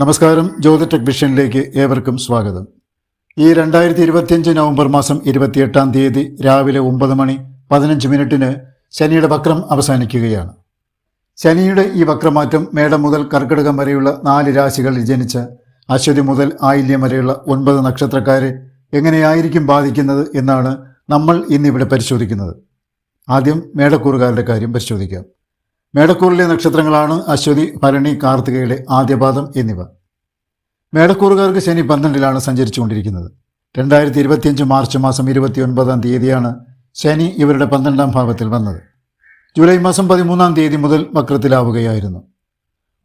നമസ്കാരം. ജ്യോതി ടെക്നിഷ്യനിലേക്ക് ഏവർക്കും സ്വാഗതം. ഈ രണ്ടായിരത്തി ഇരുപത്തിയഞ്ച് നവംബർ മാസം ഇരുപത്തിയെട്ടാം തീയതി രാവിലെ ഒമ്പത് മണി പതിനഞ്ച് മിനിറ്റിന് ശനിയുടെ വക്രം അവസാനിക്കുകയാണ്. ശനിയുടെ ഈ വക്രമാറ്റം മേടം മുതൽ കർക്കിടകം വരെയുള്ള നാല് രാശികളിൽ ജനിച്ച അശ്വതി മുതൽ ആയില്യം വരെയുള്ള ഒൻപത് നക്ഷത്രക്കാരെ എങ്ങനെയായിരിക്കും ബാധിക്കുന്നത് എന്നാണ് നമ്മൾ ഇന്നിവിടെ പരിശോധിക്കുന്നത്. ആദ്യം മേടക്കൂറുകാരുടെ കാര്യം പരിശോധിക്കാം. മേടക്കൂറിലെ നക്ഷത്രങ്ങളാണ് അശ്വതി ഭരണി കാർത്തികയുടെ ആദ്യപാദം എന്നിവ. മേടക്കൂറുകാർക്ക് ശനി പന്ത്രണ്ടിലാണ് സഞ്ചരിച്ചുകൊണ്ടിരിക്കുന്നത്. രണ്ടായിരത്തി ഇരുപത്തിയഞ്ച് മാർച്ച് മാസം ഇരുപത്തിയൊൻപതാം തീയതിയാണ് ശനി ഇവരുടെ പന്ത്രണ്ടാം ഭാവത്തിൽ വന്നത്. ജൂലൈ മാസം പതിമൂന്നാം തീയതി മുതൽ വക്രത്തിലാവുകയായിരുന്നു.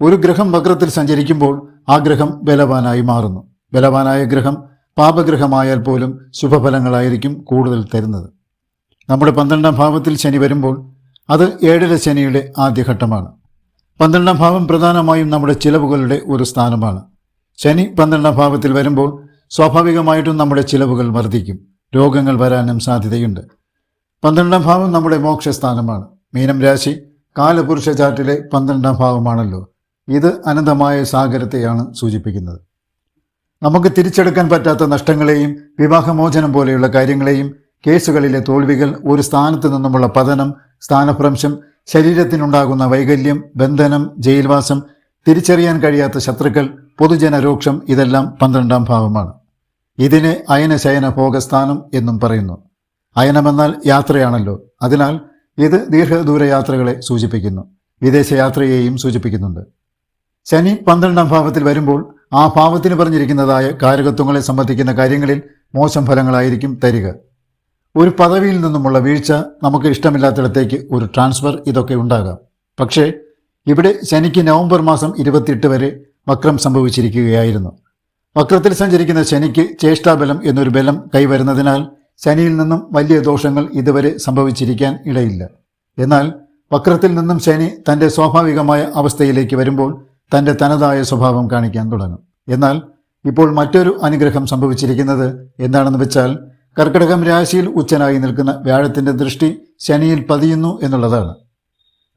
ഒരു ഗ്രഹം വക്രത്തിൽ സഞ്ചരിക്കുമ്പോൾ ആ ഗ്രഹം ബലവാനായി മാറുന്നു. ബലവാനായ ഗ്രഹം പാപഗ്രഹമായാൽ പോലും ശുഭഫലങ്ങളായിരിക്കും കൂടുതൽ തരുന്നത്. നമ്മുടെ പന്ത്രണ്ടാം ഭാവത്തിൽ ശനി വരുമ്പോൾ അത് ഏഴര ശനിയുടെ ആദ്യഘട്ടമാണ്. പന്ത്രണ്ടാം ഭാവം പ്രധാനമായും നമ്മുടെ ചിലവുകളുടെ ഒരു സ്ഥാനമാണ്. ശനി പന്ത്രണ്ടാം ഭാവത്തിൽ വരുമ്പോൾ സ്വാഭാവികമായിട്ടും നമ്മുടെ ചിലവുകൾ വർദ്ധിക്കും. രോഗങ്ങൾ വരാനും സാധ്യതയുണ്ട്. പന്ത്രണ്ടാം ഭാവം നമ്മുടെ മോക്ഷസ്ഥാനമാണ്. മീനം രാശി കാലപുരുഷ ചാർട്ടിലെ പന്ത്രണ്ടാം ഭാവമാണല്ലോ. ഇത് അനന്തമായ സാഗരത്തെയാണ് സൂചിപ്പിക്കുന്നത്. നമുക്ക് തിരിച്ചെടുക്കാൻ പറ്റാത്ത നഷ്ടങ്ങളെയും വിവാഹമോചനം പോലെയുള്ള കാര്യങ്ങളെയും കേസുകളിലെ തോൽവികൾ ഒരു സ്ഥാനത്ത് നിന്നുമുള്ള പതനം സ്ഥാനഭ്രംശം ശരീരത്തിനുണ്ടാകുന്ന വൈകല്യം ബന്ധനം ജയിൽവാസം തിരിച്ചറിയാൻ കഴിയാത്ത ശത്രുക്കൾ പൊതുജനരോക്ഷം ഇതെല്ലാം പന്ത്രണ്ടാം ഭാവമാണ്. ഇതിനെ അയനശയന ഭോഗസ്ഥാനം എന്നും പറയുന്നു. അയനമെന്നാൽ യാത്രയാണല്ലോ. അതിനാൽ ഇത് ദീർഘദൂര യാത്രകളെ സൂചിപ്പിക്കുന്നു. വിദേശയാത്രയെയും സൂചിപ്പിക്കുന്നുണ്ട്. ശനി പന്ത്രണ്ടാം ഭാവത്തിൽ വരുമ്പോൾ ആ ഭാവത്തിന് പറഞ്ഞിരിക്കുന്നതായ കാരകത്വങ്ങളെ സംബന്ധിക്കുന്ന കാര്യങ്ങളിൽ മോശം ഫലങ്ങളായിരിക്കും തരിക. ഒരു പദവിയിൽ നിന്നുമുള്ള വീഴ്ച നമുക്ക് ഇഷ്ടമില്ലാത്തിടത്തേക്ക് ഒരു ട്രാൻസ്ഫർ ഇതൊക്കെ ഉണ്ടാകാം. പക്ഷേ ഇവിടെ ശനിക്ക് നവംബർ മാസം ഇരുപത്തിയെട്ട് വരെ വക്രം സംഭവിച്ചിരിക്കുകയായിരുന്നു. വക്രത്തിൽ സഞ്ചരിക്കുന്ന ശനിക്ക് ചേഷ്ടാബലം എന്നൊരു ബലം കൈവരുന്നതിനാൽ ശനിയിൽ നിന്നും വലിയ ദോഷങ്ങൾ ഇതുവരെ സംഭവിച്ചിരിക്കാൻ ഇടയില്ല. എന്നാൽ വക്രത്തിൽ നിന്നും ശനി തന്റെ സ്വാഭാവികമായ അവസ്ഥയിലേക്ക് വരുമ്പോൾ തന്റെ തനതായ സ്വഭാവം കാണിക്കാൻ തുടങ്ങും. എന്നാൽ ഇപ്പോൾ മറ്റൊരു അനുഗ്രഹം സംഭവിച്ചിരിക്കുന്നത് എന്താണെന്ന് വെച്ചാൽ കർക്കിടകം രാശിയിൽ ഉച്ചനായി നിൽക്കുന്ന വ്യാഴത്തിന്റെ ദൃഷ്ടി ശനിയിൽ പതിയുന്നു എന്നുള്ളതാണ്.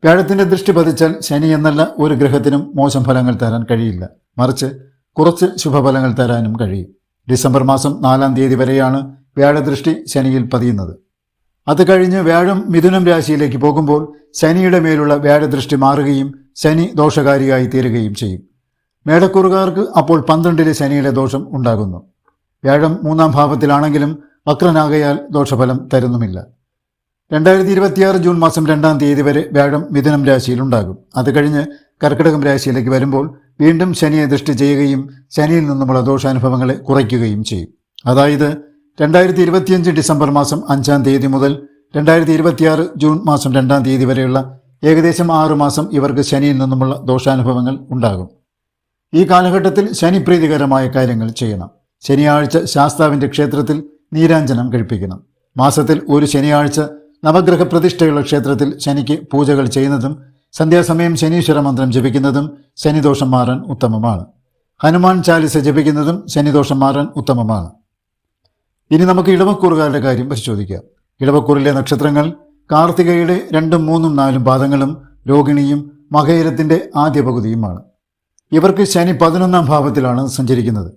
വ്യാഴത്തിന്റെ ദൃഷ്ടി പതിച്ചാൽ ശനി എന്നല്ല ഒരു ഗ്രഹത്തിനും മോശം ഫലങ്ങൾ തരാൻ കഴിയില്ല. മറിച്ച് കുറച്ച് ശുഭഫലങ്ങൾ തരാനും കഴിയും. ഡിസംബർ മാസം നാലാം തീയതി വരെയാണ് വ്യാഴദൃഷ്ടി ശനിയിൽ പതിയുന്നത്. അത് കഴിഞ്ഞ് വ്യാഴം മിഥുനം രാശിയിലേക്ക് പോകുമ്പോൾ ശനിയുടെ മേലുള്ള വ്യാഴദൃഷ്ടി മാറുകയും ശനി ദോഷകാരിയായി തീരുകയും ചെയ്യും. മേടക്കൂറുകാർക്ക് അപ്പോൾ പന്ത്രണ്ടിലെ ശനിയുടെ ദോഷം ഉണ്ടാകുന്നു. വ്യാഴം മൂന്നാം ഭാവത്തിലാണെങ്കിലും വക്രനാകയാൽ ദോഷഫലം തരുന്നുമില്ല. രണ്ടായിരത്തി ഇരുപത്തിയാറ് ജൂൺ മാസം രണ്ടാം തീയതി വരെ വ്യാഴം മിഥുനം രാശിയിലുണ്ടാകും. അത് കഴിഞ്ഞ് കർക്കിടകം രാശിയിലേക്ക് വരുമ്പോൾ വീണ്ടും ശനിയെ ദൃഷ്ടി ചെയ്യുകയും ശനിയിൽ നിന്നുമുള്ള ദോഷാനുഭവങ്ങളെ കുറയ്ക്കുകയും ചെയ്യും. അതായത് രണ്ടായിരത്തി ഇരുപത്തിയഞ്ച് ഡിസംബർ മാസം അഞ്ചാം തീയതി മുതൽ രണ്ടായിരത്തി ഇരുപത്തിയാറ് ജൂൺ മാസം രണ്ടാം തീയതി വരെയുള്ള ഏകദേശം ആറു മാസം ഇവർക്ക് ശനിയിൽ നിന്നുമുള്ള ദോഷാനുഭവങ്ങൾ ഉണ്ടാകും. ഈ കാലഘട്ടത്തിൽ ശനിപ്രീതികരമായ കാര്യങ്ങൾ ചെയ്യണം. ശനിയാഴ്ച ശാസ്താവിന്റെ ക്ഷേത്രത്തിൽ നീരാഞ്ജനം കഴിപ്പിക്കണം മാസത്തിൽ ഒരു ശനിയാഴ്ച നവഗ്രഹ പ്രതിഷ്ഠയുള്ള ക്ഷേത്രത്തിൽ ശനിക്ക് പൂജകൾ ചെയ്യുന്നതും സന്ധ്യാസമയം ശനീശ്വര മന്ത്രം ജപിക്കുന്നതും ശനിദോഷം മാറാൻ ഉത്തമമാണ്. ഹനുമാൻ ചാലിസ ജപിക്കുന്നതും ശനിദോഷം മാറാൻ ഉത്തമമാണ്. ഇനി നമുക്ക് ഇടവക്കൂറുകാരുടെ കാര്യം പരിശോധിക്കാം. ഇടവക്കൂറിലെ നക്ഷത്രങ്ങൾ കാർത്തികയുടെ രണ്ടും മൂന്നും നാലും പാദങ്ങളും രോഹിണിയും മകയിരത്തിന്റെ ആദ്യ പകുതിയുമാണ്. ഇവർക്ക് ശനി പതിനൊന്നാം ഭാവത്തിലാണ് സഞ്ചരിക്കുന്നത്.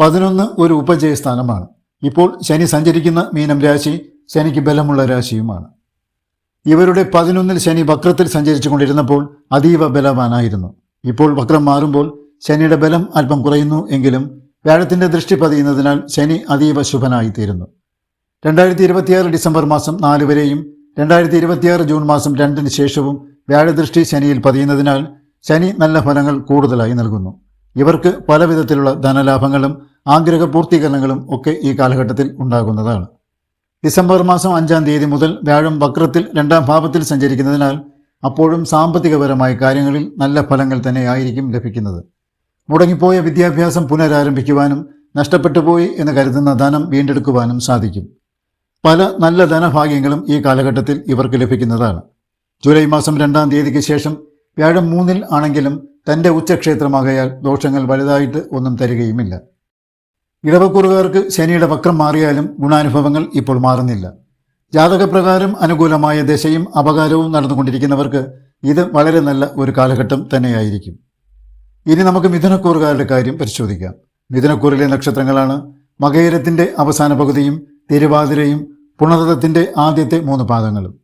പതിനൊന്ന് ഒരു ഉപജയസ്ഥാനമാണ്. ഇപ്പോൾ ശനി സഞ്ചരിക്കുന്ന മീനം രാശി ശനിക്ക് ബലമുള്ള രാശിയുമാണ്. ഇവരുടെ പതിനൊന്നിൽ ശനി വക്രത്തിൽ സഞ്ചരിച്ചു കൊണ്ടിരുന്നപ്പോൾ അതീവ ബലവാനായിരുന്നു. ഇപ്പോൾ വക്രം മാറുമ്പോൾ ശനിയുടെ ബലം അല്പം കുറയുന്നു എങ്കിലും വ്യാഴത്തിന്റെ ദൃഷ്ടി പതിയുന്നതിനാൽ ശനി അതീവ ശുഭനായി തീരുന്നു രണ്ടായിരത്തി ഇരുപത്തിയാറ് ഡിസംബർ മാസം നാല് വരെയും രണ്ടായിരത്തി ഇരുപത്തിയാറ് ജൂൺ മാസം രണ്ടിന് ശേഷവും വ്യാഴദൃഷ്ടി ശനിയിൽ പതിയുന്നതിനാൽ ശനി നല്ല ഫലങ്ങൾ കൂടുതലായി നൽകുന്നു. ഇവർക്ക് പലവിധത്തിലുള്ള ധനലാഭങ്ങളും ആഗ്രഹ പൂർത്തീകരണങ്ങളും ഒക്കെ ഈ കാലഘട്ടത്തിൽ ഉണ്ടാകുന്നതാണ്. ഡിസംബർ മാസം അഞ്ചാം തീയതി മുതൽ വ്യാഴം വക്രത്തിൽ രണ്ടാം ഭാവത്തിൽ സഞ്ചരിക്കുന്നതിനാൽ അപ്പോഴും സാമ്പത്തികപരമായ കാര്യങ്ങളിൽ നല്ല ഫലങ്ങൾ തന്നെയായിരിക്കും ലഭിക്കുന്നത്. മുടങ്ങിപ്പോയ വിദ്യാഭ്യാസം പുനരാരംഭിക്കുവാനും നഷ്ടപ്പെട്ടു പോയി എന്ന് കരുതുന്ന ധനം വീണ്ടെടുക്കുവാനും സാധിക്കും. പല നല്ല ധനഭാഗ്യങ്ങളും ഈ കാലഘട്ടത്തിൽ ഇവർക്ക് ലഭിക്കുന്നതാണ്. ജൂലൈ മാസം രണ്ടാം തീയതിക്ക് ശേഷം വ്യാഴം മൂന്നിൽ ആണെങ്കിലും തന്റെ ഉച്ചക്ഷേത്രമാകയാൽ ദോഷങ്ങൾ വലുതായിട്ട് ഒന്നും തരികയുമില്ല. ഇടവക്കൂറുകാർക്ക് ശനിയുടെ വക്രം മാറിയാലും ഗുണാനുഭവങ്ങൾ ഇപ്പോൾ മാറുന്നില്ല. ജാതകപ്രകാരം അനുകൂലമായ ദശയും അപകാരവും നടന്നുകൊണ്ടിരിക്കുന്നവർക്ക് ഇത് വളരെ നല്ല ഒരു കാലഘട്ടം തന്നെയായിരിക്കും. ഇനി നമുക്ക് മിഥുനക്കൂറുകാരുടെ കാര്യം പരിശോധിക്കാം. മിഥുനക്കൂറിലെ നക്ഷത്രങ്ങളാണ് മകയിരത്തിന്റെ അവസാന പകുതിയും തിരുവാതിരയും പുണർതത്തിന്റെ ആദ്യത്തെ മൂന്ന് പാദങ്ങളും.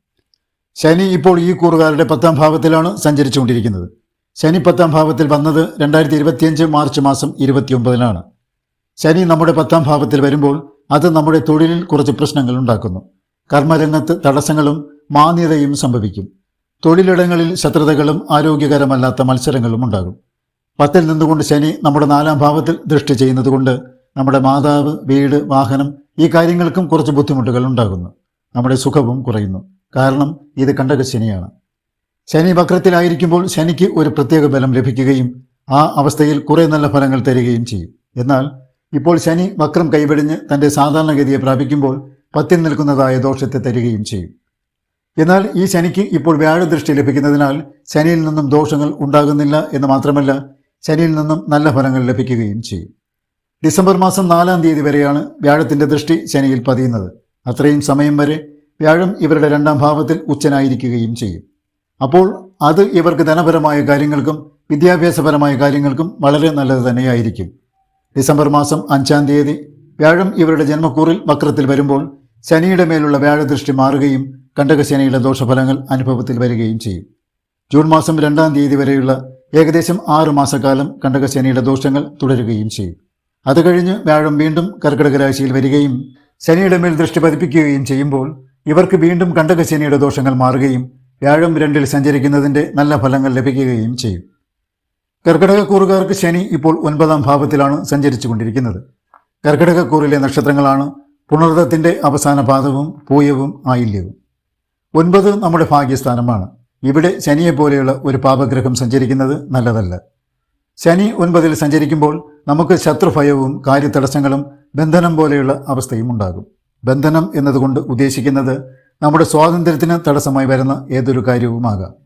ശനി ഇപ്പോൾ ഈ കൂറുകാരുടെ പത്താം ഭാവത്തിലാണ് സഞ്ചരിച്ചുകൊണ്ടിരിക്കുന്നത്. ശനി പത്താം ഭാവത്തിൽ വന്നത് രണ്ടായിരത്തി ഇരുപത്തിയഞ്ച് മാർച്ച് മാസം ഇരുപത്തിയൊമ്പതിനാണ്. ശനി നമ്മുടെ പത്താം ഭാവത്തിൽ വരുമ്പോൾ അത് നമ്മുടെ തൊഴിലിൽ കുറച്ച് പ്രശ്നങ്ങൾ ഉണ്ടാക്കുന്നു. കർമ്മരംഗത്ത് തടസ്സങ്ങളും മാന്യതയും സംഭവിക്കും. തൊഴിലിടങ്ങളിൽ ശത്രുതകളും ആരോഗ്യകരമല്ലാത്ത മത്സരങ്ങളും ഉണ്ടാകും. പത്തിൽ നിന്നുകൊണ്ട് ശനി നമ്മുടെ നാലാം ഭാവത്തിൽ ദൃഷ്ടി ചെയ്യുന്നതുകൊണ്ട് നമ്മുടെ മാതാവ് വീട് വാഹനം ഈ കാര്യങ്ങൾക്കും കുറച്ച് ബുദ്ധിമുട്ടുകൾ ഉണ്ടാകുന്നു. നമ്മുടെ സുഖവും കുറയുന്നു. കാരണം ഇത് കണ്ടക ശനിയാണ്. ശനി വക്രത്തിലായിരിക്കുമ്പോൾ ശനിക്ക് ഒരു പ്രത്യേക ബലം ലഭിക്കുകയും ആ അവസ്ഥയിൽ കുറേ നല്ല ഫലങ്ങൾ തരികയും ചെയ്യും. എന്നാൽ ഇപ്പോൾ ശനി വക്രം കൈവെടിഞ്ഞ് തന്റെ സാധാരണഗതിയെ പ്രാപിക്കുമ്പോൾ പത്തിൽ നിൽക്കുന്നതായ ദോഷത്തെ തരികയും ചെയ്യും. എന്നാൽ ഈ ശനിക്ക് ഇപ്പോൾ വ്യാഴദൃഷ്ടി ലഭിക്കുന്നതിനാൽ ശനിയിൽ നിന്നും ദോഷങ്ങൾ ഉണ്ടാകുന്നില്ല എന്ന് മാത്രമല്ല ശനിയിൽ നിന്നും നല്ല ഫലങ്ങൾ ലഭിക്കുകയും ചെയ്യും. ഡിസംബർ മാസം നാലാം തീയതി വരെയാണ് വ്യാഴത്തിന്റെ ദൃഷ്ടി ശനിയിൽ പതിയുന്നത്. അത്രയും സമയം വരെ വ്യാഴം ഇവരുടെ രണ്ടാം ഭാവത്തിൽ ഉച്ചനായിരിക്കുകയും ചെയ്യും. അപ്പോൾ അത് ഇവർക്ക് ധനപരമായ കാര്യങ്ങൾക്കും വിദ്യാഭ്യാസപരമായ കാര്യങ്ങൾക്കും വളരെ നല്ലത് തന്നെയായിരിക്കും. ഡിസംബർ മാസം അഞ്ചാം തീയതി വ്യാഴം ഇവരുടെ ജന്മക്കൂറിൽ വക്രത്തിൽ വരുമ്പോൾ ശനിയുടെ മേലുള്ള വ്യാഴദൃഷ്ടി മാറുകയും കണ്ടകശനിയുടെ ദോഷഫലങ്ങൾ അനുഭവത്തിൽ വരികയും ചെയ്യും. ജൂൺ മാസം രണ്ടാം തീയതി വരെയുള്ള ഏകദേശം ആറ് മാസക്കാലം കണ്ടകശനിയുടെ ദോഷങ്ങൾ തുടരുകയും ചെയ്യും. അത് കഴിഞ്ഞ് വ്യാഴം വീണ്ടും കർക്കിടക രാശിയിൽ വരികയും ശനിയുടെ മേൽ ദൃഷ്ടി പതിപ്പിക്കുകയും ചെയ്യുമ്പോൾ ഇവർക്ക് വീണ്ടും കണ്ടകശനിയുടെ ദോഷങ്ങൾ മാറുകയും വ്യാഴം രണ്ടിൽ സഞ്ചരിക്കുന്നതിന്റെ നല്ല ഫലങ്ങൾ ലഭിക്കുകയും ചെയ്യും. കർക്കിടകക്കൂറുകാർക്ക് ശനി ഇപ്പോൾ ഒൻപതാം ഭാവത്തിലാണ് സഞ്ചരിച്ചു കൊണ്ടിരിക്കുന്നത് കർക്കിടകക്കൂറിലെ നക്ഷത്രങ്ങളാണ് പുണർദത്തിന്റെ അവസാന പാദവും പൂയവും ആയില്യവും. ഒൻപത് നമ്മുടെ ഭാഗ്യസ്ഥാനമാണ്. ഇവിടെ ശനിയെപ്പോലെയുള്ള ഒരു പാപഗ്രഹം സഞ്ചരിക്കുന്നത് നല്ലതല്ല. ശനി ഒൻപതിൽ സഞ്ചരിക്കുമ്പോൾ നമുക്ക് ശത്രുഭയവും കാര്യതടസ്സങ്ങളും ബന്ധനം പോലെയുള്ള അവസ്ഥയും ഉണ്ടാകും. ബന്ധനം എന്നതുകൊണ്ട് ഉദ്ദേശിക്കുന്നത് നമ്മുടെ സ്വാതന്ത്ര്യത്തിന് തടസ്സമായി വരുന്ന ഏതൊരു കാര്യവുമാകാം.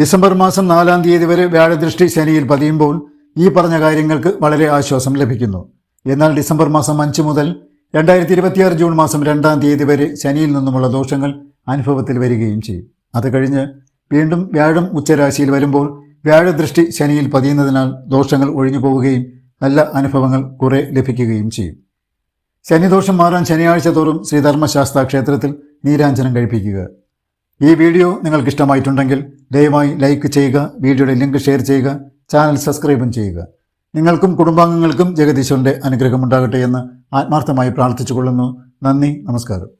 ഡിസംബർ മാസം നാലാം തീയതി വരെ വ്യാഴദൃഷ്ടി ശനിയിൽ പതിയുമ്പോൾ ഈ പറഞ്ഞ കാര്യങ്ങൾക്ക് വളരെ ആശ്വാസം ലഭിക്കുന്നു. എന്നാൽ ഡിസംബർ മാസം അഞ്ച് മുതൽ രണ്ടായിരത്തി ഇരുപത്തിയാറ് ജൂൺ മാസം രണ്ടാം തീയതി വരെ ശനിയിൽ നിന്നുമുള്ള ദോഷങ്ങൾ അനുഭവത്തിൽ വരികയും ചെയ്യും. അത് കഴിഞ്ഞ് വീണ്ടും വ്യാഴം ഉച്ചരാശിയിൽ വരുമ്പോൾ വ്യാഴദൃഷ്ടി ശനിയിൽ പതിയുന്നതിനാൽ ദോഷങ്ങൾ ഒഴിഞ്ഞു പോവുകയും നല്ല അനുഭവങ്ങൾ കുറെ ലഭിക്കുകയും ചെയ്യും. ശനിദോഷം മാറാൻ ശനിയാഴ്ച തോറും ശ്രീധർമ്മശാസ്ത്ര ക്ഷേത്രത്തിൽ നീരാഞ്ജനം കഴിപ്പിക്കുക. ഈ വീഡിയോ നിങ്ങൾക്ക് ഇഷ്ടമായിട്ടുണ്ടെങ്കിൽ ദയവായി ലൈക്ക് ചെയ്യുക വീഡിയോയുടെ ലിങ്ക് ഷെയർ ചെയ്യുക ചാനൽ സബ്സ്ക്രൈബും ചെയ്യുക. നിങ്ങൾക്കും കുടുംബാംഗങ്ങൾക്കും ജഗദീശ്വരന്റെ അനുഗ്രഹമുണ്ടാകട്ടെ എന്ന് ആത്മാർത്ഥമായി പ്രാർത്ഥിച്ചുകൊള്ളുന്നു. നന്ദി നമസ്കാരം.